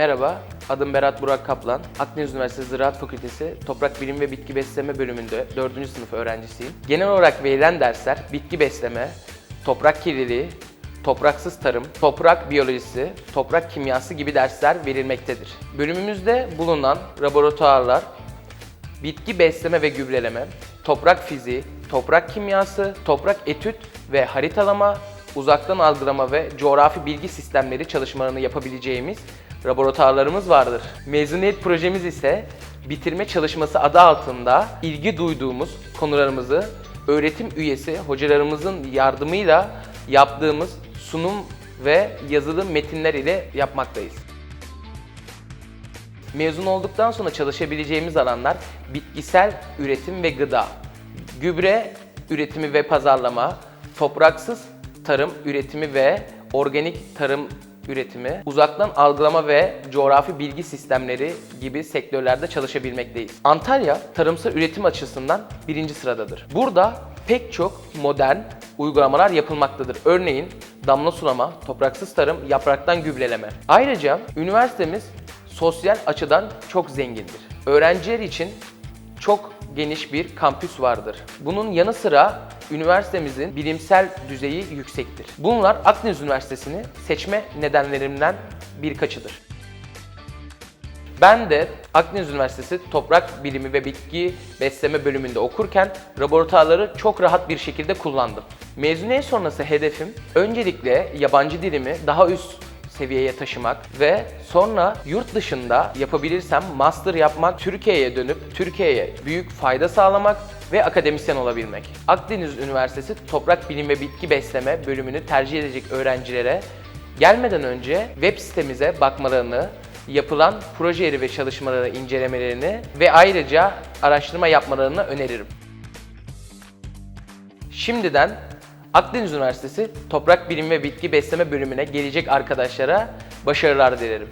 Merhaba, adım Berat Burak Kaplan. Akdeniz Üniversitesi Ziraat Fakültesi Toprak Bilim ve Bitki Besleme bölümünde 4. sınıf öğrencisiyim. Genel olarak verilen dersler bitki besleme, toprak kirliliği, topraksız tarım, toprak biyolojisi, toprak kimyası gibi dersler verilmektedir. Bölümümüzde bulunan laboratuvarlar bitki besleme ve gübreleme, toprak fiziği, toprak kimyası, toprak etüt ve haritalama, uzaktan algılama ve coğrafi bilgi sistemleri çalışmalarını yapabileceğimiz laboratuvarlarımız vardır. Mezuniyet projemiz ise bitirme çalışması adı altında ilgi duyduğumuz konularımızı öğretim üyesi hocalarımızın yardımıyla yaptığımız sunum ve yazılı metinler ile yapmaktayız. Mezun olduktan sonra çalışabileceğimiz alanlar bitkisel üretim ve gıda, gübre üretimi ve pazarlama, topraksız tarım üretimi ve organik tarım üretimi, uzaktan algılama ve coğrafi bilgi sistemleri gibi sektörlerde çalışabilmekteyiz. Antalya tarımsal üretim açısından birinci sıradadır. Burada pek çok modern uygulamalar yapılmaktadır. Örneğin damla sulama, topraksız tarım, yapraktan gübreleme. Ayrıca üniversitemiz sosyal açıdan çok zengindir. Öğrenciler için çok geniş bir kampüs vardır. Bunun yanı sıra üniversitemizin bilimsel düzeyi yüksektir. Bunlar Akdeniz Üniversitesi'ni seçme nedenlerimden birkaçıdır. Ben de Akdeniz Üniversitesi Toprak Bilimi ve Bitki Besleme bölümünde okurken laboratuvarları çok rahat bir şekilde kullandım. Mezuniyet sonrası hedefim öncelikle yabancı dilimi daha üst seviyeye taşımak ve sonra yurt dışında yapabilirsem master yapmak, Türkiye'ye dönüp Türkiye'ye büyük fayda sağlamak ve akademisyen olabilmek. Akdeniz Üniversitesi Toprak Bilim ve Bitki Besleme bölümünü tercih edecek öğrencilere gelmeden önce web sitemize bakmalarını, yapılan proje yeri ve çalışmaları incelemelerini ve ayrıca araştırma yapmalarını öneririm. Şimdiden Akdeniz Üniversitesi Toprak Bilim ve Bitki Besleme bölümüne gelecek arkadaşlara başarılar dilerim.